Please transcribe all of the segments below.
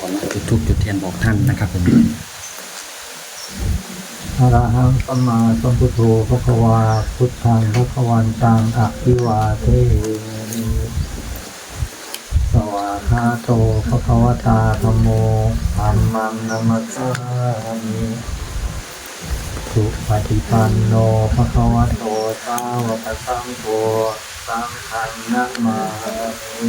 ขอจุดทูบจุดเทียนบอกท่านนะครับผมอะระหังสัมมาสัมพุทโธพระควาพุทธังพระควันตังอะภิวาเทมิสวาคาโตพระควตาธโมธัมมังนัมัสสามิสุปฏิปันโนพระควโตสาวกสังโฆสังฆังนัมามิ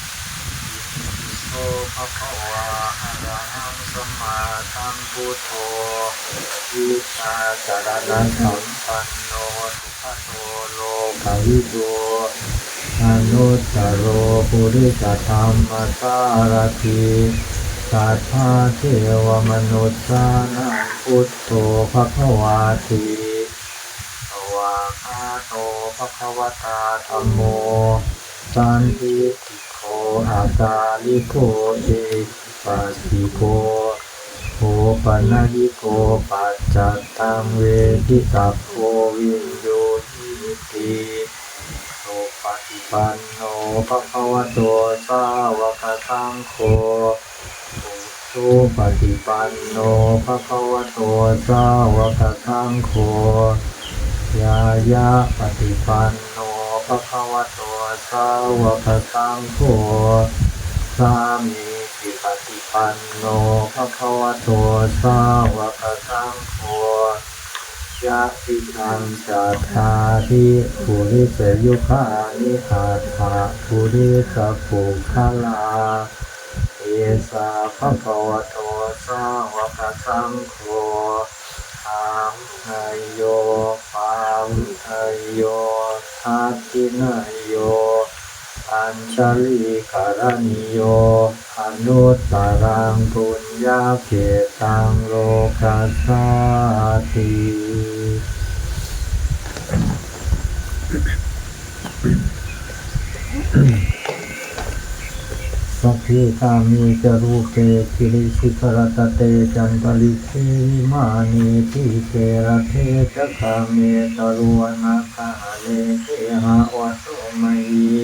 โตภะคะวะอะระหังสัมมาสัมพุทโธวิชาจารณะสัมปันโนสุขโตโลกวิโดอนุตตโรปุริสธรรมสารถิสัทธาเทวมนุษย์สานังพุทโธภะคะวาติสวาคาโตภะคะวตาธัมโมสันติ อาตาลิโกเอปัสสิโกโอปัญญิโกปัจจัตตังเวทิสัพโควินโยทิติโอปฏิปันโนภะคะวะโตสาวกสังโฆโอปฏิปันโนภะคะวะโตสาวกสังโฆยายาปฏิปัน ภะคะวะโตสาวกสังโฆสามีจิปฏิปันโนภะคะวะโตสาวกสังโฆยะติทังจัตตาทิปุริเสยุคานิอาถาปุริสปุคลาเอสาภะคะวะโตสาวกสังโฆางไนโยปามไนโยทัตตินายโย อัญชลิการณิโยอนุตตรังปุญญาเกตังโลกัสสาติ สัพพิกามีจรูเปกิริสิกรตเตจันตลิเทวิมานีทิเกระเทจะคาเมตรุวนาคาเลเทหะวัตโตมยี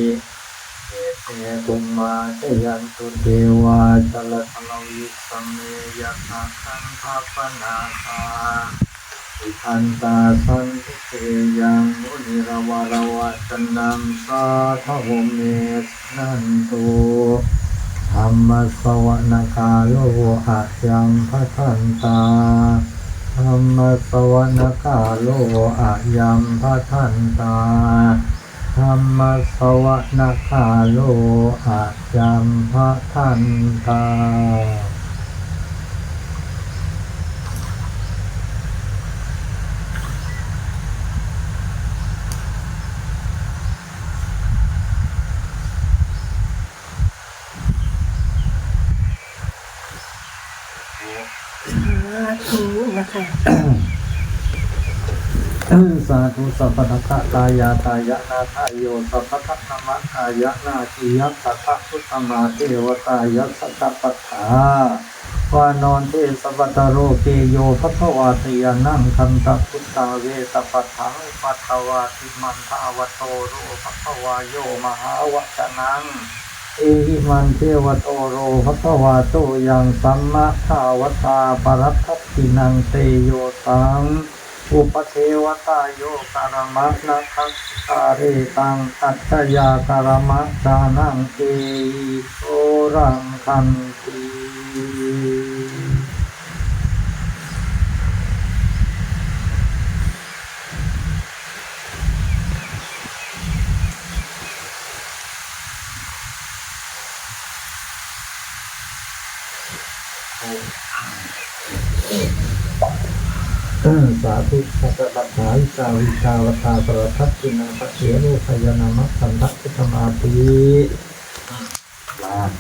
เอเตตุมาเตยันตุเทวาจลตลวิสัมเมยะตาคันภาปนาคาอิทันตาสันติเตยังมุนิรวารวัจนังสาทวเมสนันตุ ธรรมสวนาคาโลอะยังพัทันตาธรรมสวนาคาโลอะยังพัทันตาธรรมสวนาคาโลอะยังพัทันตา สาธุนะคะ สาธุสัพพะทะตายาตายะนาทายโยสัพพะทะนามัทายะนาทิยัสสะทะพุทธมาเทวตายะสัตตปัฏฐาวานอนเทสวัตโรเกโยพัทวาติยานังคันตพุทธาเวสปัฏฐังปัทวาติมันทาวโตโรพัทวาโยมหาวจนัง เอหิมันเทวโตโรภควาโตยังสัมมาทาวตาปรัตถตินังเตโยตังอุปเทวตาโยกรมะนะคัสตาเรตังอัจฉยากรมะจานังเตโสรังคันติ สาธุสัพพะทาวิชาวิชาวตาสรทัตตินังพระเถรุพยานามัสสันทัตตมาติลาน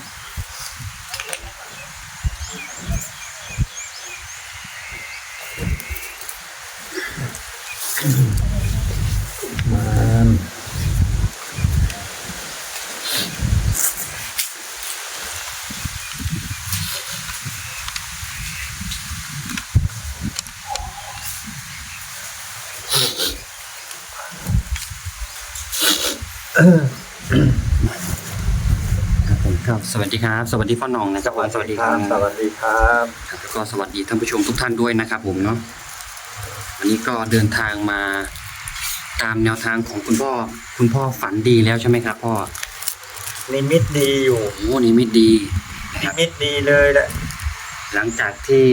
ครับผมครับ สวัสดีครับ สวัสดีพ่อหน้องนะครับผมสวัสดีครับ สวัสดีครับครับแล้วก็สวัสดีท่านผู้ชมทุกท่านด้วยนะครับ ผมเนาะวันนี้ก็เดินทางมาตามแนวทางของคุณพ่อ คุณพ่อฝันดีแล้วใช่ไหมครับพ่อนิมิตดีอยู่โอ้นี่ไม่ดีนะคนิรับมิตดีเลยแหละหลังจากที่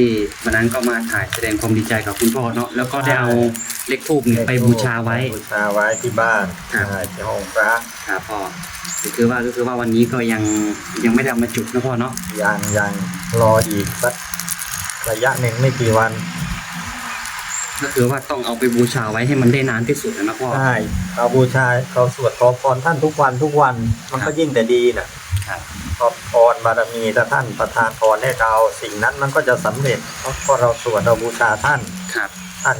วันนั้นก็มาถ่ายแสดงความดีใจกับคุณพ่อเนาะแล้วก็ได้เอา เลขทูบเนี่ยไปบูชาไว้ บูชาไว้ที่บ้านครับ ใช่ที่ห้องพระครับพ่อก็คือว่าก็คือว่าวันนี้ก็ยังยังไม่ได้เอามาจุดนะพ่อเนาะยังยังรออีกสักระยะหนึ่งไม่กี่วันก็คือว่าต้องเอาไปบูชาไว้ให้มันได้นานที่สุดนะพ่อ ใช่เราบูชาเราสวดขอพรท่านทุกวันทุกวัน มันครัก็บยิ่งแต่ดีน่ะครับ ขอพรบารมีถ้าท่านประทานพรให้เราสิ่งนั้นมันก็จะสำเร็จเพราะพอเราสวดเราบูชาท่าน ครับ ท่าน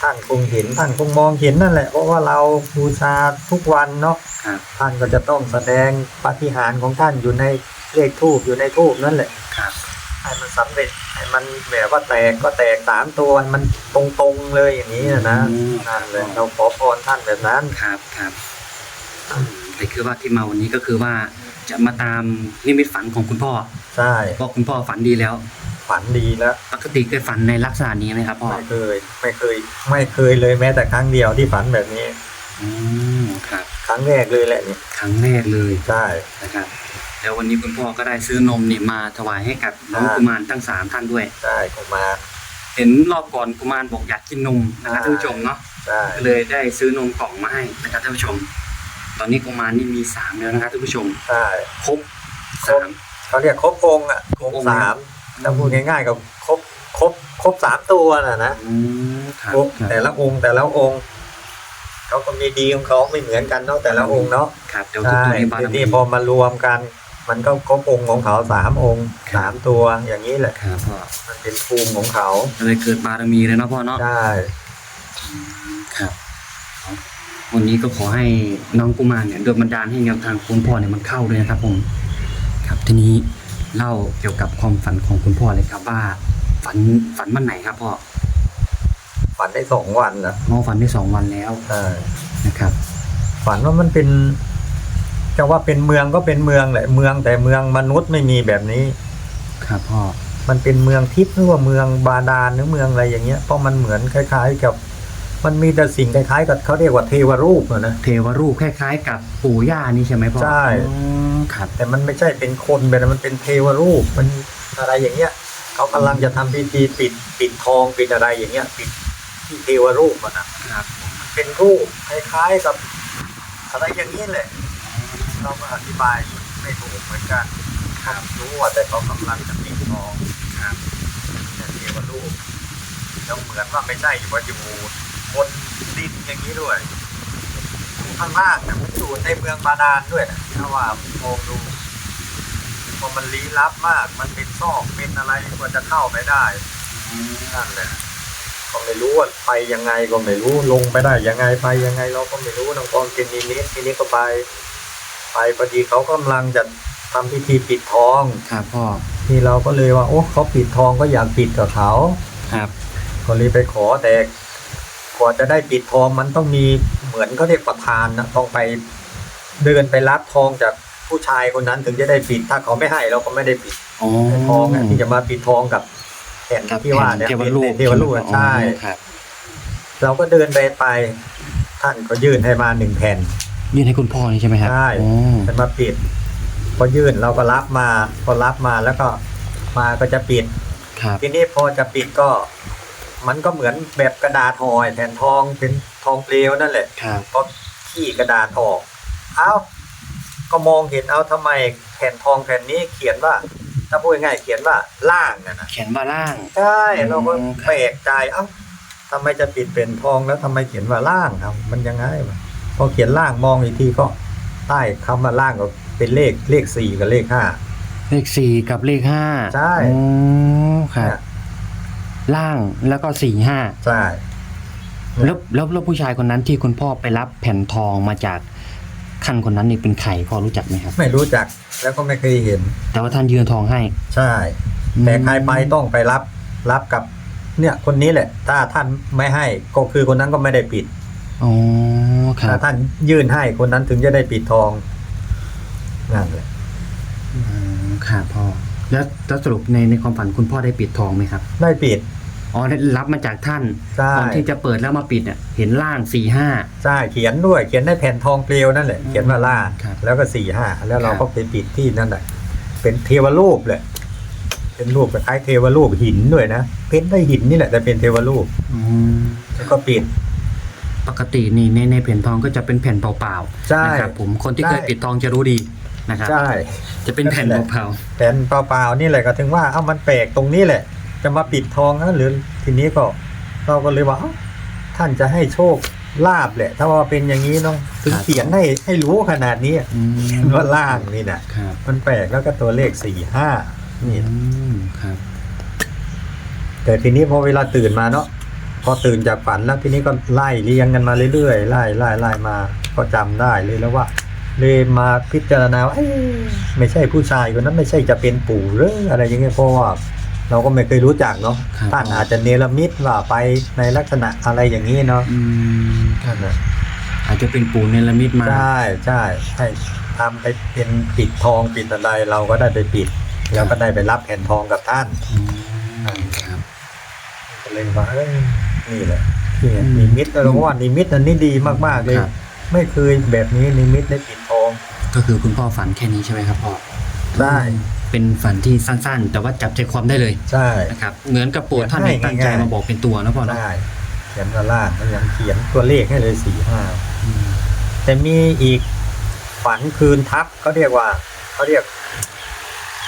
ท่านคงเห็นท่านคงมองเห็นนั่นแหละ เพราะว่าเราบูชาทุกวันเนาะครับท่านก็จะต้องแสดงปาฏิหาริย์ของท่านอยู่ในเลขทูบอยู่ในทูบนั่นแหละครับให้มันสำเร็จให้มันแบบว่าแตกก็แตกสามตัวให้มันตรงๆเลยอย่างนี้นะนะอืม นั่นเลยเราขอพรท่านแบบนั้น ครับครับอืมแต่คือว่าที่มาวันนี้ก็คือว่าจะมาตามนิมิตฝันของคุณพ่อใช่ เพราะคุณพ่อฝันดีแล้ว ฝันดีแล้วปกติเคยฝันในลักษณะนี้ไหมครับพ่อไม่เคย ไม่เคย ไม่เคยเลยแม้แต่ครั้งเดียวที่ฝันแบบนี้อืมครับ ครั้งแรกเลยแหละนี่ครั้งแรกเลยใช่นะครับ แล้ววันนี้คุณพ่อก็ได้ซื้อนมเนี่ยมาถวายให้กับน้องอ่ากุมารทั้งสามท่านด้วยใช่กุมารเห็นรอบก่อนกุมารบอกอยากกินนมนะครับอ่าท่านผู้ชมเนาะใช่ก็เลยได้ซื้อนมกล่องมาให้นะครับท่านผู้ชม ตอนนี้กุมารนี่มีสามแล้วนะครับท่านผู้ชมใช่ครบครบสามเขาเรียกครบองค์อะครบององค์ค์สาม ถ้าพูดง่ายๆก็ครบครบครบสามตัวน่ะนะอืมครับองค์ครับแต่ละองค์แต่ละองค์เขาก็มีดีของเขาไม่เหมือนกันเนาะแต่ละองค์เนาะครับเดี๋ยวทุกใช่ตัวในบารทีมีนี้พอมารวมกัน มันก็ครบองค์ของเขาสามองค์ครับสามตัวอย่างนี้แหละ ครับพ่อมันเป็นภูมิของเขาก็เลยเกิดบารมีเลยเนาะพ่อเนาะ ใช่ครับ วันนี้ก็ขอให้น้องกุมารเนี่ยโดนบันดาลให้แนวทางคุณพ่อเนี่ยมันเข้าเลยนะครับผม ครับทีนี้ เล่าเกี่ยวกับความฝันของคุณพ่อเลยครับว่า ฝันฝันวันไหนครับพ่อฝันได้สองวันนะน้องฝันได้สองวันแล้วใช่นะครับ ฝันว่ามันเป็นจะว่าเป็นเมืองก็เป็นเมืองแหละเมืองแต่เมืองมนุษย์ไม่มีแบบนี้ ครับพ่อมันเป็นเมืองทิพย์หรือว่าเมืองบาดาลหรือเมืองอะไรอย่างเงี้ยเพราะมันเหมือนคล้าย ๆ กับ มันมีแต่สิ่งคล้ายๆ กับเขาเรียกว่าเทวรูปอะนะเทวรูปคล้าย ๆ กับปู่ย่านี่ใช่ไหมพ่อใช่อืม ครับ แต่มันไม่ใช่เป็นคนเป็นมันเป็นเทวรูปมันอะไรอย่างเงี้ยเขากำลังจะทำพิธีปิดปิดทองปิดอะไรอย่างเงี้ยปิดที่เทวรูปนะครับมันเป็นรูปคล้ายๆกับ อะไรอย่างนี้แหละเราก็อธิบายไม่ถูกเหมือนกันครับรู้ว่าแต่เขากำลังจะปิดทองครับแต่เทวรูปแล้วเหมือนว่าไม่ใช่อยู่ว่าอยู่บนดินอย่างนี้ด้วย ข้างล่างเนี่ยมันอยู่ในเมืองบาดาลด้วยนะถ้าว่ามองดูพอมันลี้ลับมาก มันเป็นซอกเป็นอะไรกว่าจะเข้าไปได้นั่นแหละก็ไม่รู้ว่าไปยังไงก็ไม่รู้ลงไปได้ยังไงไปยังไงเราก็ไม่รู้น้องกองกินนิมิตทีนี้ก็ไป ไปพอดีเขากำลังจะทำพิธีปิดทองครับพ่อที่เราก็เลยว่าโอ้เขาปิดทองก็อยากปิดกับเขาครับก็เลยไปขอแต่ กว่าจะได้ปิดทองมันต้องมีเหมือนเขาเรียกประธานนะต้องไปเดินไปรับทองจากผู้ชายคนนั้นถึงจะได้ปิด ถ้าเขาไม่ให้เราก็ไม่ได้ปิดอ๋อทองอะที่จะมาปิดทองกับแผ่นกับที่ว่าเนี่ยเทวรูปเทวรูปอะใช่อ๋อครับเราก็เดินไปไป ท่านก็ยื่นให้มาหนึ่งแผ่น ยื่นให้คุณพ่อนี่ใช่ไหมครับใช่อ๋อจะมาปิดพอยื่นเราก็รับมาพอรับมาแล้วก็มาก็จะปิดครับทีนี้พอจะปิดก็ มันก็เหมือนแบบกระดาษห่อยแผ่นทองเป็นทองเปลวนั่นแหละครับพอขี้กระดาษออกเอ้าก็มองเห็นเอาทำไมแผ่นทองแผ่นนี้เขียนว่า ถ้าพูดง่ายๆเขียนว่าล่างนะนะเขียนว่าล่างใช่เราก็อืมแปลกใจเอ้าทำไมจะปิดเป็นทองแล้วทำไมเขียนว่าล่างครับ มันยังไงวะพอเขียนล่างมองอีกทีก็ใต้คำว่าล่างก็เป็นเลขเลขสี่กับเลขห้าเลขสี่กับเลขห้าใช่อ๋อครับเนี่ย ล่างแล้วก็สี่ห้าใช่ แล้วแล้วแล้วผู้ชายคนนั้นที่คุณพ่อไปรับแผ่นทองมาจากท่านคนนั้นนี่เป็นใครพอรู้จักไหมครับ ไม่รู้จักแล้วก็ไม่เคยเห็น แต่ว่าท่านยืนทองให้ ใช่ แต่ใครไปต้องไปรับ รับกับ เนี่ย คนนี้แหละ ถ้าท่านไม่ให้ก็คือคนนั้นก็ไม่ได้ปิดอ๋อครัถ้าบท่านยื่นให้คนนั้นถึงจะได้ปิดทองนั่นแหละอืมครับพ่อแล้วแล้วสรุปในในความฝันคุณพ่อได้ปิดทองไหมครับ ได้ปิด อ๋อได้รับมาจากท่านใช่ ก่อนที่จะเปิดแล้วมาปิดเนี่ยเห็นล่างสี่ห้า ใช่เขียนด้วยเขียนได้แผ่นทองเปลวนั่นแหละ เขียนว่าล่าครับแล้วก็สี่ห้าแล้วเราครับก็ไปปิดที่นั่นแหละเป็นเทวรูปเลยเป็นรูปคล้ายๆเทวรูปหินด้วยนะเพ้นได้หินนี่แหละแต่เป็นเทวรูปอืมแล้วก็ปิด ปกตินี่ในในแผ่นทองก็จะเป็นแผ่นเปล่าใช่ๆนะครับผมคนที่เคยใช่ปิดทองจะรู้ดีนะครับ ใช่ จะเป็นแผ่นเปล่าแผ่นเปล่าๆนี่แหละก็ถึงว่าเอ้ามันแปลกตรงนี้แหละ จะมาปิดทองนะหรือทีนี้ก็เราก็เลยว่าเอ้าท่านจะให้โชคลาบแหละ ถ้าว่าเป็นอย่างนี้เนาะถึงเขียนให้ให้รู้ขนาดนี้ๆอืมเขียนว่าล่างนี่นะครับมันแปลกแล้วก็ตัวเลขสี่ห้านี่อืมครับแต่ทีนี้พอเวลาตื่นมาเนาะพอตื่นจากฝันแล้วทีนี้ก็ไล่เรียงกันมาเรื่อยๆไล่ไล่ไล่มาก็จำได้เลยแล้วว่า เลยมาพิจารณาว่าเอ๊ะไม่ใช่ผู้ชายคนนั้นไม่ใช่จะเป็นปู่หรืออะไรอย่างเงี้ยเพราะว่า เราก็ไม่เคยรู้จักเนาะครับ ท่านอาจจะเนรมิตว่าไปในลักษณะอะไรอย่างนี้เนาะอืมนั่นนะอาจจะเป็นปูเนลมิตมา ใช่ใช่ให้ทำไปเป็นปิดทองปิดอะไรเราก็ได้ไปปิด แล้วก็ได้ไปรับแผ่นทองกับท่านอืมครับ ก็เลยว่าเอ้ยนี่แหละนี่ไงอืมนิมิตเราก็ว่านิมิตอันนี้ดีมากๆเลย ครับ ไม่เคยแบบนี้นิมิตได้ปิดทอง ก็คือคุณพ่อฝันแค่นี้ใช่ไหมครับพ่อได้ เป็นฝันที่สั้นๆ แต่ว่าจับใจความได้เลยใช่ นะครับ เหมือนกับปู่ท่านให้เนี่ยตั้งใจง่ายๆ มาบอกเป็นตัวนะพ่อเนาะได้เขียนว่าล่างแล้วยังเขียนตัวเลขให้เลยสี่ห้าอืมแต่มีอีกฝันคืนทับเขาเรียกว่าเขาเรียก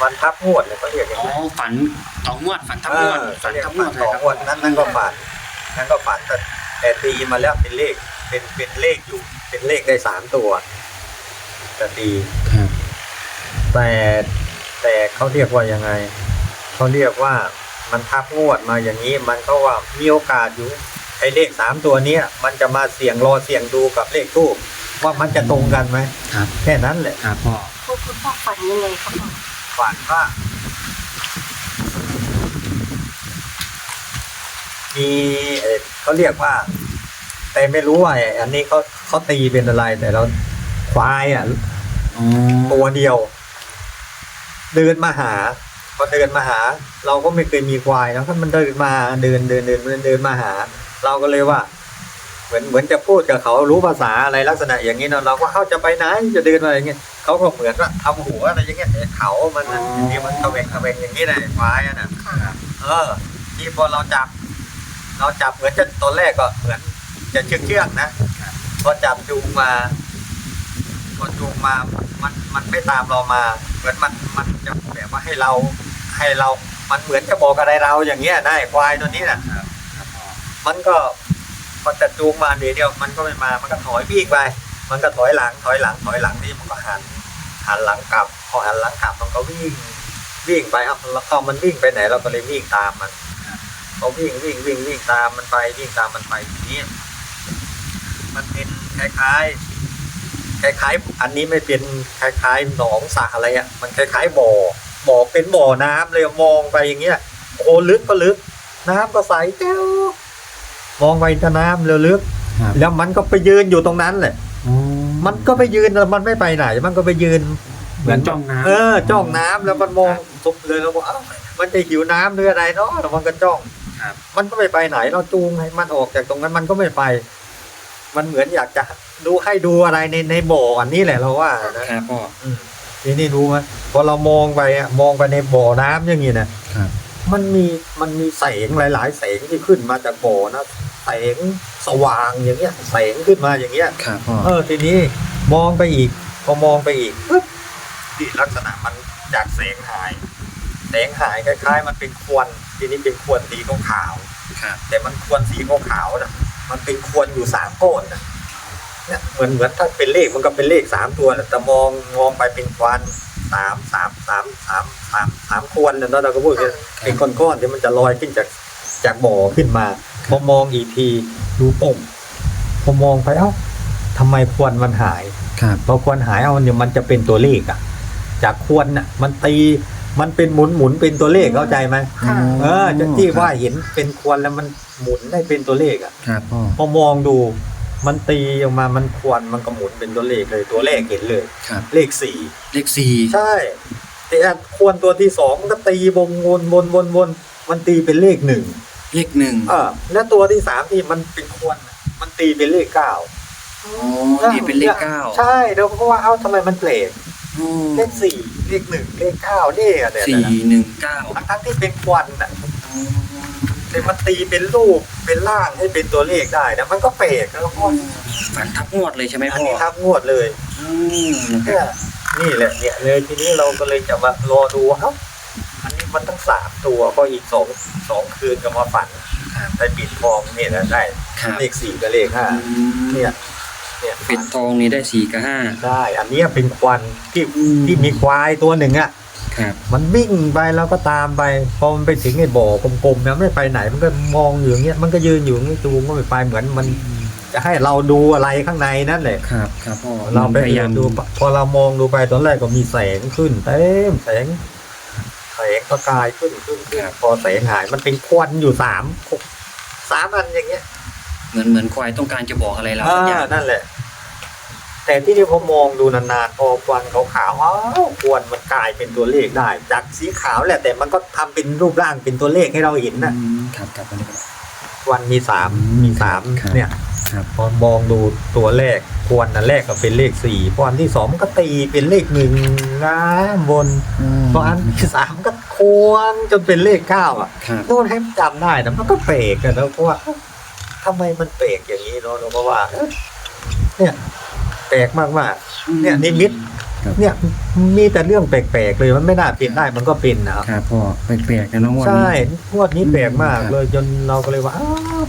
วันทับงวดเลยเขาเรียกอย่างอ๋อนี้ฝันต่องวดฝันทับเองวอดเขาฝันเรียกทับงฝัวนดต่อนะงวดนั้นนั่นก็ฝันนั่นก็ฝันแต่แต่ตีมาแล้วเป็นเลขเป็นเป็นเลขอยู่ เป็นเลขได้สามตัวแต่ตี ครับแต่ แต่เขาเรียกว่ายังไงเขาเรียกว่ามันทับงวดมาอย่างนี้ มันก็ว่ามีโอกาสอยู่ไอ้เลขสามตัวเนี้ยมันจะมาเสี่ยงรอเสี่ยงดูกับเลขทูบว่ามันจะตรงกันไหมครับ แค่นั้นแหละครับพ่อคุณคุณพ่อฝันยังไงครับพ่อฝันว่ามีเอ่อเขาเรียกว่า แต่ไม่รู้ว่าไอ้อันนี้เขาเขาตีเป็นอะไรแต่เราควายอะอ๋อตัวเดียว เดินมาหาพอเดินมาหา เราก็ไม่เคยมีควายนะถ้ามันเดินมาเดินเดินเดินเดินเดินมาหา เราก็เลยว่า เหมือนเหมือนจะพูดกับเขารู้ภาษาอะไรลักษณะอย่างนี้เนอะเราก็เขาจะไปไหนจะเดินอะไรอย่างเงี้ยเขาก็เหมือนว่าทำหัวอะไรอย่างเงี้ยแต่เขามันน่ะอย่างนี้มันเขาเวงเขาเวงอย่างนี้เลยควายอะนะเออที่พอเราจับ เราจับเหมือนจะตอนแรกก็เหมือนจะเชื่องเชื่องๆนะพอจับจูงมา พอจูงมามันมันไม่ตามเรามา เหมือนมันมันจะแบบว่าให้เราให้เรา มันเหมือนจะบอกอะไรเราอย่างเงี้ยได้ควายตัวนี้น่ะครับพ่อมันก็พอจะจูงมาเดี๋ยวเดียวมันก็ไม่มามันก็ถอยวิ่งไป มันก็ถอยหลังถอยหลังถอยหลังนี่มันก็หันหันหลังกลับ พอหันหลังกลับมันก็วิ่งวิ่งไปเอาเอามันวิ่งไปไหนเราก็เลยวิ่งตามมันพอวิ่งวิ่งวิ่งวิ่งตามมันไปวิ่งตามมันไปทีนี้ มันเป็นคล้ายๆ คล้ายๆ อันนี้ไม่เป็นคล้ายๆหนองสระอะไรอะมันคล้ายๆบ่อบ่อเป็นบ่อน้ำเลยมองไปอย่างเงี้ยโอ้ลึกก็ลึก น้ำก็ใสแก้วมองไปแต่น้ำเร็วลึกครับแล้วมันก็ไปยืนอยู่ตรงนั้นแหละอ๋อมันก็ไปยืนแล้วมันไม่ไปไหน มันก็ไปยืนเหมือนจ้องน้ำเออจ้องน้ำแล้วมันมองทุบเลยแล้วบอกเอ้ามันจะหิวน้ำหรืออะไรเนาะแล้วมันก็จ้องครับมันก็ไม่ไปไหนเราจูงให้มันออกจากตรงนั้นมันก็ไม่ไป มันเหมือนอยากจะ ดูให้ดูอะไรในในบ่ออันนี้แหละเราว่านะครับพ่ออืมทีนี้รู้ไหมพอเรามองไปอะมองไปในบ่อน้ำอย่างนี้นะครับ มันมีมันมีแสงหลาย ๆ แสงที่ขึ้นมาจากบ่อนะแสงสว่างอย่างเงี้ยแสงขึ้นมาอย่างเงี้ย ครับพ่อเออทีนี้มองไปอีก พอมองไปอีกปึ๊บที่ลักษณะมันจากแสงหาย แสงหายคล้าย ๆ มันเป็นควนทีนี้เป็นควนสีขาวๆครับแต่มันควรสีขาวๆนะมันเป็นควรอยู่สามก้อนนะ เนี่ยเหมือนเหมือนถ้าเป็นเลขมันก็เป็นเลขสามตัวนะแต่มองมองไปเป็นควันสามสามสามสามสามสามควรนะเนอะเราก็พูดกันเป็นก้อนๆที่มันจะลอยขึ้นจากจากบ่อขึ้นมาพอมองอีกทีดูปุ่มพอมองไปเอ้าทำไมควันมันหายครับพอควันหายเอาเนี่ยมันจะเป็นตัวเลขอะจากควันน่ะ มันตีมันเป็นหมุนหมุนเป็นตัวเลขเข้าใจไหมค่ะ เออจะที่ว่าเห็นเป็นควันแล้วมันหมุนได้เป็นตัวเลขอะครับพ่อพอมองดู มันตีออกมามันควันมันก็หมุนเป็นตัวเลขเลยตัวเลขเห็นเลย ครับ เลขสี่เลขสี่ใช่แต่ควรตัวที่สองมันก็ตีวงวนวนวนวนมันตีเป็นเลขหนึ่งเลขหนึ่งเออแล้วตัวที่สามที่มันเป็นควรน่ะมันตีเป็นเลขเก้าอ๋อนี่เป็นเลขเก้าใช่แล้วก็ว่าเอ้าทำไมมันเปลกอ๋อเลขสี่เลขหนึ่งเลขเก้าเนี่ยเนี่ยสี่หนึ่งเก้าทั้งทั้งๆที่เป็นควันน่ะ แต่มันตีเป็นรูปเป็นร่างให้เป็นตัวเลขได้นะมันก็เปลกแล้วก็ฝันทับงวดเลยใช่ไหมอันพ่อนี้ทับงวดเลยอืมนะครับเนี่ยนี่แหละเนี่ยเลยทีนี้เราก็เลยจะมารอดูเอ้าอันนี้มันตั้งสามตัวก็อีกสองสองคืนก็มาฝันครับได้ปิดทองนี่นะได้ครับเลขสี่กับเลขห้าอืมเนี่ยเนี่ยปิดทองนี้ได้สี่กับห้าได้ อันเนี้ยเป็นควันที่อืมที่มีควายตัวหนึ่งอะ ครับมันวิ่งไปแล้วก็ตามไปพอมันไปถึงไอ้บ่อกลมๆนะไม่ไปไหนมันก็มองอยู่อย่างเงี้ยมันก็ยืนอยู่อย่างเงี้ยจูงก็ไม่ไปเหมือนมันจะให้เราดูอะไรข้างในนั่นแหละครับ ครับพ่อเราไปพยายามดู พอเรามองดูไปตอนแรกก็มีแสงขึ้นเต็มแสงแสงประกายขึ้นขึ้นขึ้นพอแสงหายมันเป็นควันอยู่สามสามอันอย่างเงี้ย เหมือนเหมือนควายต้องการจะบอกอะไรเราสักอย่างอ่านั่นแหละ แต่ที่นี่พอมองดูนานๆ พอควันขาวๆอ้าวควันมันกลายเป็นตัวเลขได้ จากสีขาวแหละแต่มันก็ทำเป็นรูปร่างเป็นตัวเลขให้เราเห็นนะอืมครับครับอันนี้ก็ได้ควันมีสามมีสามครับ เนี่ย ครับ พอมองดูตัวแรกควันอันแรกก็เป็นเลขสี่พออันที่สองมันก็ตีเป็นเลขหนึ่งนะบนพออันที่สามก็ควงจนเป็นเลขเก้าอะครับโน่นให้จำได้นะมันก็เปรกกันแล้วเพราะว่าเอ้าทำไมมันเปรกอย่างนี้เนาะเราก็ว่าเอ้ยเนี่ยแปลกมากๆเนี่ยนิมิต ครับ เนี่ยมีแต่เรื่องแปลกๆเลยมันไม่น่าเป็นได้มันก็เป็นนะครับ ครับพ่อแปลกๆนะน้องวันใช่นี้ งวดนี้แปลกมากครับ เลยจนเราก็เลยว่าอ้าว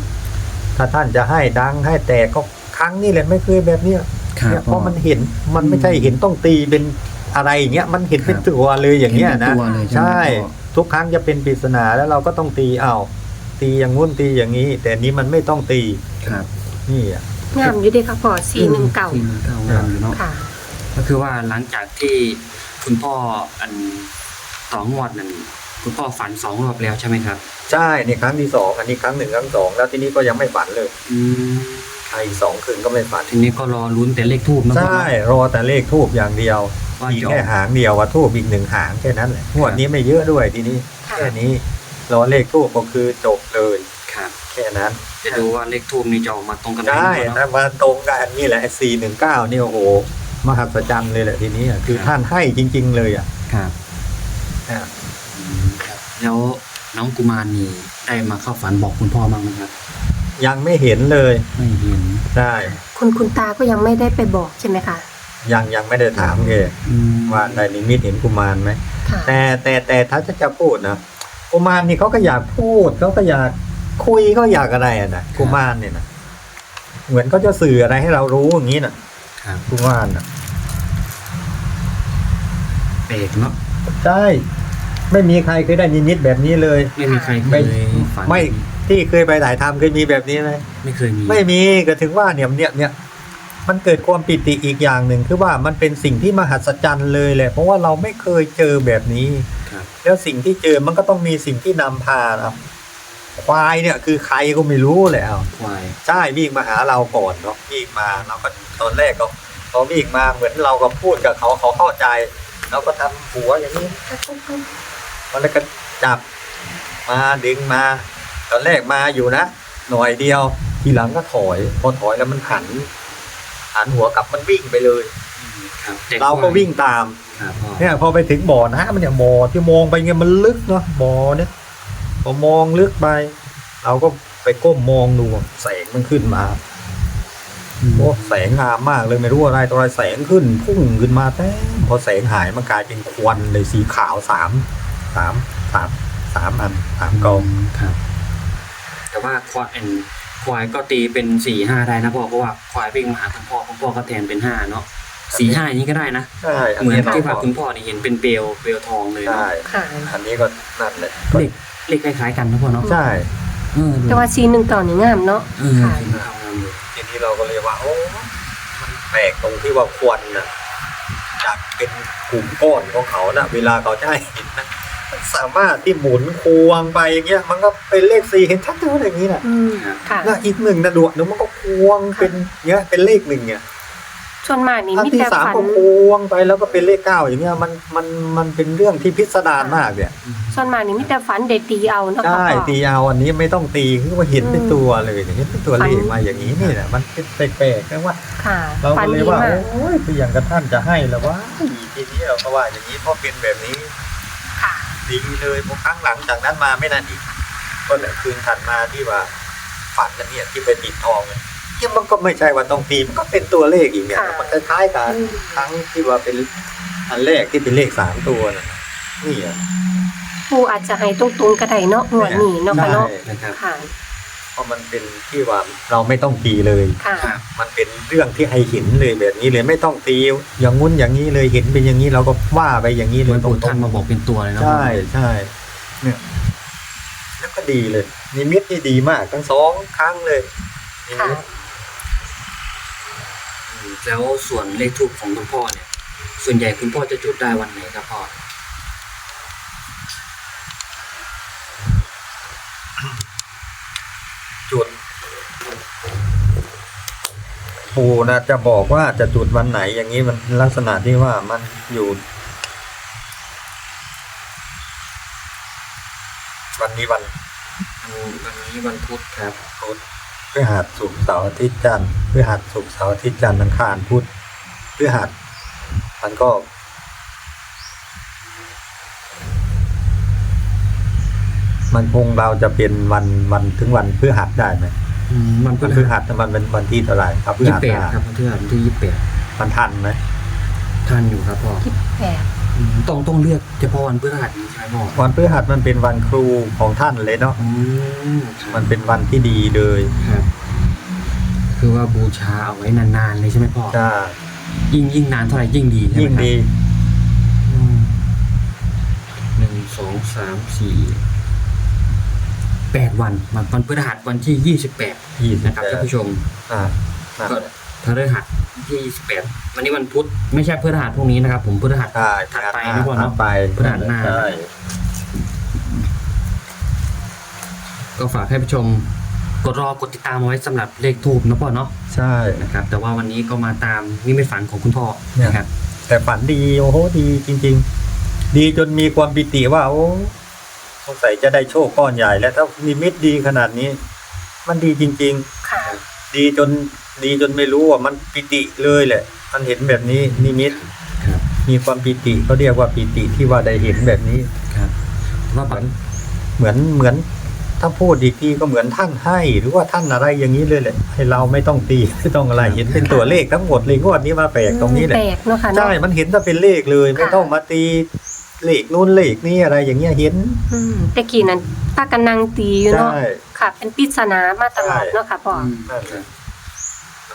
ถ้าท่านจะให้ดังให้แตกก็ครั้งนี้แหละไม่เคยแบบเนี้ยครับเนี่ยเพพ่อ ราะมันเห็นมันไม่ใช่เห็นต้องตีเป็นอะไรอย่างเงี้ยมันเห็นเป็นครับตัวเลยอย่างเงี้ยเห็นเป็นะนตัวเลยใช่ไหมใช่พ่อ ทุกครั้งจะเป็นปริศนาแล้วเราก็ต้องตีเอาตีอย่างงู้นตีอย่างนี้ แต่อันนี้มันไม่ต้องตีครับ นี่อะ งามอยู่ดีค่ะพ่อสี่หนึ่งเก่าสี่หนึ่งเก้างามอยู่เนาะค่ะ ก็คือว่าหลังจากที่คุณพ่ออันสองงวดนั่นคุณพ่อฝันสองรอบแล้วใช่ไหมครับ ใช่นี่ครั้งที่สองอันนี้ครั้งหนึ่งครั้งสองแล้วทีนี้ก็ยังไม่ฝันเลยอืมไอ้สองคืนก็ไม่ฝันทีนี้ก็รอลุ้นแต่เลขทูบนะพ่อใช่เนาะรอแต่เลขทูบอย่างเดียวว่าอีกจะอแค่อกหางเดียวว่าทูบอีกหนึ่งหางแค่นั้นแหละงวดนี้ไม่เยอะด้วยทีนี้ค่ะ แค่นี้รอเลขทูบก็คือจบเลยครับ แค่นั้นจะดูว่าเลขทูบนี่จะออกมาตรงกันไหมได้พ่อเนาะถ้ามาตรงกันนี่แหละสี่หนึ่งเก้านี่โอ้โหมหัศจรรย์เลยแหละทีนี้อะคือครับท่านให้จริง ๆ เลยอะครับอะอืมครับแล้วน้องกุมารนี่ได้มาเข้าฝันบอกคุณพ่อบ้างไหมครับ ยังไม่เห็นเลยไม่เห็นได้คุณคุณตาก็ยังไม่ได้ไปบอกใช่ไหมคะยังยังไม่ได้ถามแกอืมว่าได้นิมิตเห็นกุมารไหมค่ะแต่แต่แต่ถ้าจะจะพูดนะกุมารนี่เขาก็อยากพูดเขาก็อยาก คุยเขาอยากอะไรอะนะกุมารเนี่ยนะเหมือนเขาจะสื่ออะไรให้เรารู้อย่างนี้นะครับกุมารนะแปลกเนาะใช่ไม่มีใครเคยได้นิมิตแบบนี้เลย ไม่มีใครเคไม่ ยฝันไม่ที่เคยไปถ่ายทำเคยมีแบบนี้ไหม ไม่เคยมีไม่มีก็ถึงว่าเนี่ยเนี่ยเนี่ยมันเกิดความปิติอีกอย่างหนึ่งคือว่ามันเป็นสิ่งที่มหัศจรรย์เลยแหละ เพราะว่าเราไม่เคยเจอแบบนี้ ครับ แล้วสิ่งที่เจอมันก็ต้องมีสิ่งที่นำพานะ ควายเนี่ยคือใครก็ไม่รู้แหละเอาควายใช่วิ่งมาหาเราก่อนเนาะวิ่งมาเราก็ตอนแรกก็เขาวิ่งมาเหมือนเราก็พูดกับเขาเขาเข้าใจเราก็ทำหัวอย่างนี้มันแล้วก็จับมาดึงมา ตอนแรกมาอยู่นะหน่อยเดียว ทีหลังก็ถอย พอถอยแล้วมันหันหันหัวกลับมันวิ่งไปเลยครับแต่เราก็วิ่งตามครับพ่อเนี่ยพอไปถึงบ่อน้ำมันเนี่ยบ่อที่มองไปเงี้ยมันลึกเนาะบ่อเนี่ย พอมองลึกไป เราก็ไปก้มมองดูแสงมันขึ้นมาอืมโอ้แสงงามมากเลยไม่รู้อะไรตัวอะไรแสงขึ้นพุ่งขึ้นมาแต่พอแสงหายมันกลายเป็นควันเลยสีขาวสามสามสามสามอันสามกองครับ แต่ว่าควายอันควายก็ตีเป็นสี่ห้าได้นะพ่อเพราะว่าควายวิ่งมาหาคุณพ่อคุณพ่อก็แทนเป็นห้าเนาะสี่ห้าอย่างนี้ก็ได้นะใช่อันเหมือนนี้เราที่ว่าก็คุณพ่อนี่เห็นเป็นเปลวเปลวทองเลยเนาะใช่ค่ะอันนี้ก็นั่นแหละเลข เลขคล้ายๆกันนะพ่อเนาะใช่เออดูแต่ว่าซีหนึ่งเก่านี่งามเนาะเออค่ะ สีขาวงามเลยทีนี้เราก็เลยว่าโอ้มันแปลกตรงที่ว่าควันน่ะจากเป็นกลุ่มก้อนของเขาน่ะ เวลาเขาจะให้เห็นนะมันสามารถที่หมุนควงไปอย่างเงี้ย มันก็เป็นเลขสี่เห็นชัดเลยอย่างนี้น่ะอืมค่ะ แล้วอีกหนึ่งนะดวงนึงมันก็ควงเป็นเงี้ยเป็นเลขหนึ่งเนี่ย ส่วนมากนี่อันมีที่แต่สามฝัน ก็ควงไปแล้วก็เป็นเลขเก้าอย่างเงี้ยมันมันมันเป็นเรื่องที่พิสดารมากเนี่ยส่วนมากนี่มีแต่ฝันเด็ดตีเอาเนาะค่ะใช่พ่อ ตีเอาอันนี้ไม่ต้องตีคือว่าเห็นเป็นอืม ตัวเลยเห็นเป็นตัวเลขฝันมาอย่างนี้นี่แหละมันเป็นแปลกๆนะว่า ค่ะเราฝัก็นเลยดีว่ามากโอ้ยคืออย่างกับท่านจะให้แล้วว่าทีนี้เราก็ว่าอย่างนี้เพราะเป็นแบบนี้ ค่ะ ดีเลยพอครั้งหลังจากนั้นมาไม่นานอีก ก็เนี่ยคืนถัดมาที่ว่าฝันกันเนี่ยที่ไปปิดทองเนี่ยเนี่ย มันก็ไม่ใช่ว่าต้องตีมันก็เป็นตัวเลขอีกเนี่ยค่ะมันคล้ายๆกันอืมครั้งที่ว่าเป็นอันแรกที่เป็นเลขสามตัวน่ะนี่อะปูอาจจะให้ตรงๆก็ได้เนาะงวดนี้เนาะค่ะเนาะได้นะครับค่ะเพราะมันเป็นที่ว่าเราไม่ต้องตีเลยค่ะครับมันเป็นเรื่องที่ให้เห็นเลยแบบนี้เลยไม่ต้องตีอย่างงุ้นอย่างนี้เลยเห็นเป็นอย่างนี้เราก็ว่าไปอย่างนี้เลเหมืยอนปู่ท่านมาบอกเป็นตัวเลยเนาะใช่ใช่เนี่ยแล้วก็ดีเลยนิมิตนี่ดีมากทั้งสองครั้งเลยนิค่ะมิตอืม แล้วส่วนเลขทูปของคุณพ่อเนี่ย ส่วนใหญ่คุณพ่อจะจุดได้วันไหนครับพ่อจุดปู่นะจะบอกว่าจะจุดวันไหนอย่างนี้มันลักษณะที่ว่ามันอยู่ วันนี้วันวันนี้วันพุธครับพุธ พฤหัสศุกร์เสาร์อาทิตย์จันทร์พฤหัสศุกร์เสาร์อาทิตย์จันทร์อังคารพุธพฤหัสมันก็ มันคงเราจะเป็นวันวันถึงวันพฤหัสได้ไหมอืมวันพวันฤพฤหัหัสสมันเป็นวันที่เท่าไหร่ครับพฤยี่หัสิสบแปดหน้าครับวันพฤหัสที่ยี่สิบแปดมันทันไหมท่านอยู่ครับพ่อ คิดแปดอืม ต้องต้องเลือกเฉพาะวันพฤหัสนี้ใช่ไหมพ่อวันพฤหัสมันเป็นวันครูของท่านเลยเนาะอืมครับมันเป็นวันที่ดีเลยครับ คือว่าบูชาเอาไว้นานๆเลยใช่ไหมพ่อจ้ายิ่งยิ่งนานเท่าไหร่ยิ่งดีใช่ไหมยิ่งครับดีอืมหนึ่งสองสามสี่แปดวันวันวันพฤหัสวันที่ยี่สิบแปดยี่สิบนะครับแปท่านดผู้ชม อ่านั่นก็แหละ พฤหัสที่ยี่สิบแปดวันนี้วันพุธไม่ใช่พฤหัสพรุ่งนี้นะครับ ผมพฤหัสใช่ถัดไปถันะพ่อเนอะถัดไปพฤหัสหน้าใช่ก็ฝากให้ผู้ชมกดรอกดติดตามเอาไว้สำหรับเลขทูบนะพ่อเนาะใช่นะครับ แต่ว่าวันนี้ก็มาตามนิมิตฝันของคุณพ่อเนี่ยนะครับ แต่ฝันดีโอ้โหดีจริง ๆ ดีจนมีความปิติว่าโอ้สงสัยจะได้โชคก้อนใหญ่แล้วถ้านิมิตดีขนาดนี้ มันดีจริงค่ะๆดีจน ดีจนไม่รู้ว่ามันปิติเลยแหละ มันเห็นแบบนี้นิมิตครับมีความปิติเขาเรียกว่าปิติที่ว่าได้เห็นแบบนี้ครับว่าเหบัมืตอนเหมือนเหมือน ถ้าพูดอีกทีก็เหมือนท่านให้ หรือว่าท่านอะไรอย่างนี้เลยแหละ ให้เราไม่ต้องตีไม่ต้องอะไรเห็นเป็นตัวเลขทั้งหมดเลยงวดนี้มาแปลกตรงนี้แหละแปลกเนาะค่ะเนาะ ใช่มันเห็นถ้าเป็นเลขเลยไม่ค่ะต้องมาตีเลขนู้นเลขนี้อะไรอย่างเงี้ยเห็น อืมแต่กี้นั้นพากันนั่งตีอยู่เนาะใช่ ค่ะ เป็นปริศนามาตลอดใช่เนาะค่ะพ่ออืมครับป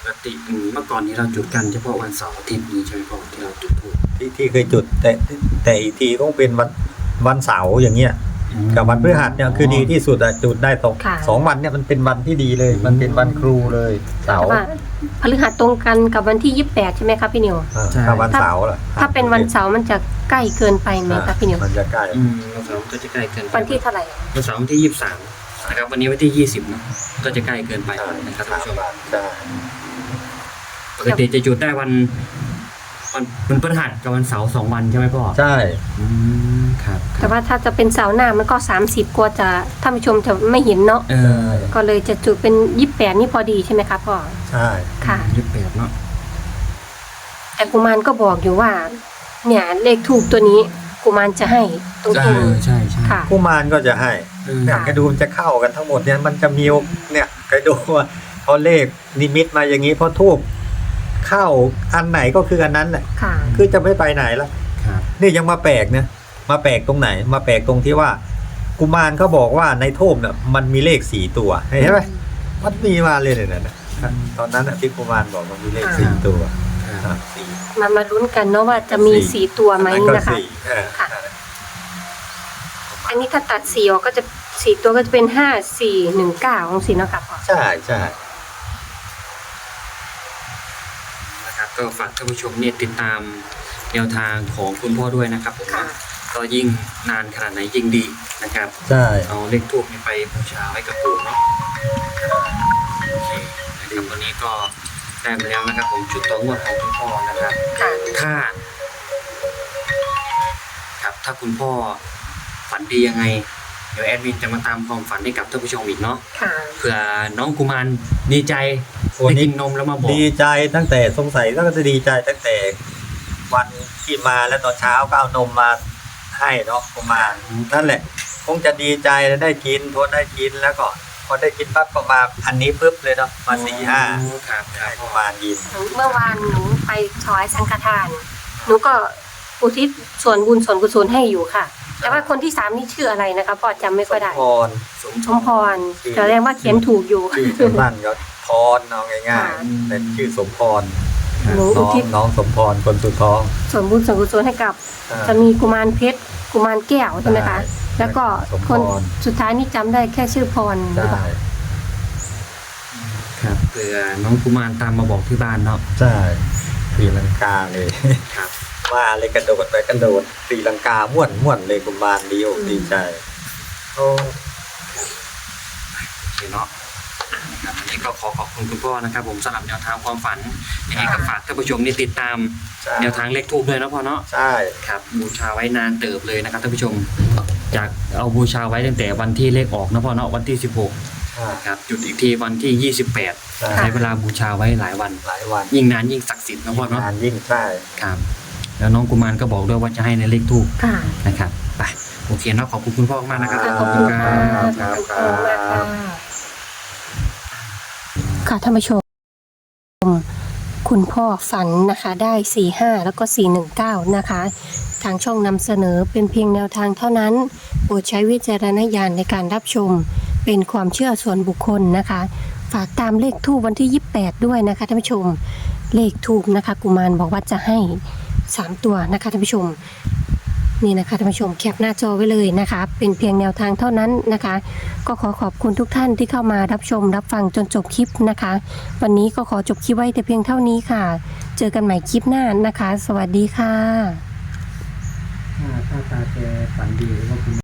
กติอืมเมื่อก่อนนี้เราจุดกันเฉพาะวันเสาร์อาทิตย์นี้ใช่ไหมพ่อที่เราจุดทูบที่ที่เคยจุดแต่แต่อีกทีก็เป็นวันวันเสาร์อย่างเงี้ยกับวันพฤหัสเนี่ยคือดีที่สุดอะจุดได้ตกค่ะ สองวันเนี่ยมันเป็นวันที่ดีเลย มันเป็นวันครูเลยเสาแต่ร์ว่าพฤหัสตรงกันกับวันที่ยี่สิบแปดใช่ไหมคะพี่นิว อ่าถ้าวันเสาร์ล่ะถ้าเป็นวันเสาร์มันจะใกล้เกินไปไหมคะพี่นิว มันจะใกล้อืมวันเสาร์ก็จะใกล้เกินไปวันที่เท่าไหร่วันเสาร์วันที่ยี่สิบสามนะครับวันนี้วันที่ยี่สิบเนาะก็จะใกล้เกินไปใช่นะครับท่านผู้ชม ใช่ ปกติจะจุดได้วันวันวันพฤหัสกับวันเสาร์สองวันใช่ไหมพ่อใช่อืมครับคแต่รับว่าถ้าจะเป็นเสาร์หน้ามันก็ 30กว่าจะท่านผู้ชมจะไม่เห็นเนาะเออก็เลยจะจุดเป็นยี่แปดนี่พอดีใช่ไหมคะพ่อใช่ ค่ะ ยี่สิบแปดเนาะแต่กุมารก็บอกอยู่ว่า เนี่ยเลขถูกตัวนี้กุมารจะให้ตรงเออใช่ใช่ๆค่ะผู้มารก็จะให้เออเนี่ยกระดูมนจะเข้ากันทั้งหมดเนี่ยมันจะมีเนี่ยกระดูว่าพอเลขนิมิตมาอย่างนี้พอทูบ เข้าอันไหนก็คืออันนั้นแหละค่ะ คือจะไม่ไปไหนละครับ นี่ยังมาแปลกนะมาแปลกตรงไหน มาแปลกตรงที่ว่า กุมารเขาบอกว่าในทูบเนี่ยมันมีเลขสี่ตัวเห็นไหมมันมีมาเลยเนี่ยนะตอนนั้นน่ะที่กุมารบอกมันมีเลขสี่ตัวครับอะสี่มามาลุ้นกันเนาะว่าจะมีสี่สีตัวไหมอันนั้นก็นะคะ สี่เออค่ะ อันนี้ถ้าตัดสีออกก็จะสี่ตัวก็จะเป็นห้าสี่หนึ่งเก้าของสิเนาะค่ะพ่อใช่ใช่ นะครับ ก็ฝากท่านผู้ชมเนี่ยติดตามแนวทางของคุณพ่อด้วยนะครับผมค่ะ ก็ยิ่งนานขนาดไหนยิ่งดีนะครับ ใช่เอาเลขทูบนี่ไปบูชาไว้กับปู่เนาะโอเคนะครับวันนี้ก็ได้มาแล้วนะครับ ผมจุดต่องวดของคุณพ่อนะครับ ค่ะ ถ้าครับถ้าคุณพ่อฝันดียังไงเดี๋ยวแอดมินจะมาตามความฝันให้กับท่านผู้ชมอีกเนาะค่ะ เผื่อน้องกุมารดีใจโอ้ได้นี่กินนมแล้วมาบอกดีใจตั้งแต่สงสัยก็จะดีใจตั้งแต่วันที่มาแล้วตอนเช้าก็เอานมมาให้เนาะประมาณนั่นแหละ คงจะดีใจแล้วได้กินทนได้กินแล้วก็พอได้กินปั๊บก็มาอันนี้ปุ๊บเลยเนาะมาสี่ห้าครับครัให้บประมาณยินเมื่อวานหนูไปถวายสังฆทาน หนูก็อุทิศส่วนบุญส่วนกุศลให้อยู่ค่ะ แต่ว่าคนที่สามนี่ชื่ออะไรนะคะพ่อจำไม่ค่อยได้พรสมชมพรแต่แรกว่าเขียนถูกอยู่ ชื่อชาวบ้านก็พรเอาง่ายๆเป็นชื่อสมพรหนูน้อุองทิศ น้องสมพรคนสุดท้อง ส่วนบุญส่วนกุศลให้กับ อ่าจะมีกุมารเพชรกุมารแก้วใช่ไหมคะ ใช่แล้วก็สมพร คนสุดท้ายนี่จำได้แค่ชื่อพรหรือเปใช่ล่า ครับเผื่อน้องกุมารตามมาบอกที่บ้านเนาะ ใช่ตีลังกาเลย ครับ ว่าเลยกระโดดไปกระโดดตีลังกาม่วนม่วนเลยกุมารดีอกดีใจ โอ้โอเคเนาะนะครับวันนี้ก็ขอขอบคุณคุณพ่อนะครับ ผมสำหรับแนวทางความฝันยังไงก็ฝากท่านผู้ชมนี่ติดตามใช่แนวทางเลขทูบด้วยนะพ่อเนาะ ใช่ ครับบูชาไว้นานเติบเลยนะครับท่านผู้ชมจากเอาบูชาไว้ตั้งแต่วันที่เลขออกนะพ่อเนาะวันที่16ใช่ครับจุดอีกทีวันที่ 28ใช่ใช้เวลาบูชาไว้หลายวัน หลายวันยิ่งนานยิ่งศักดิ์สิทธิ์นะพ่อเนาะ งานยิ่งใช่ ครับ แล้วน้องกุมารก็บอกด้วยว่าจะให้ในเลขทูบค่ะ นะครับไปโอเคเนาะขอบคุณคุณพ่อมากนะครับ ขอบคุณค่ะครับขอบคุณมากค่ะค่ะท่านผู้ชม คุณพ่อฝันนะคะได้ 45 แล้วก็ 419 นะคะ ทางช่องนำเสนอเป็นเพียงแนวทางเท่านั้น โปรดใช้วิจารณญาณในการรับชม เป็นความเชื่อส่วนบุคคลนะคะ ฝากตามเลขทูบวันที่ 28 ด้วยนะคะท่านผู้ชม เลขทูบนะคะ กุมารบอกว่าจะให้ 3 ตัวนะคะท่านผู้ชมนี่นะคะท่านผู้ชมแคปหน้าจอไว้เลยนะคะ เป็นเพียงแนวทางเท่านั้นนะคะ ก็ขอขอบคุณทุกท่านที่เข้ามารับชมรับฟังจนจบคลิปนะคะ วันนี้ก็ขอจบคลิปไว้แต่เพียงเท่านี้ค่ะ เจอกันใหม่คลิปหน้านะคะ สวัสดีค่ะ ถ้าตาแกฝันดีว่าคุณ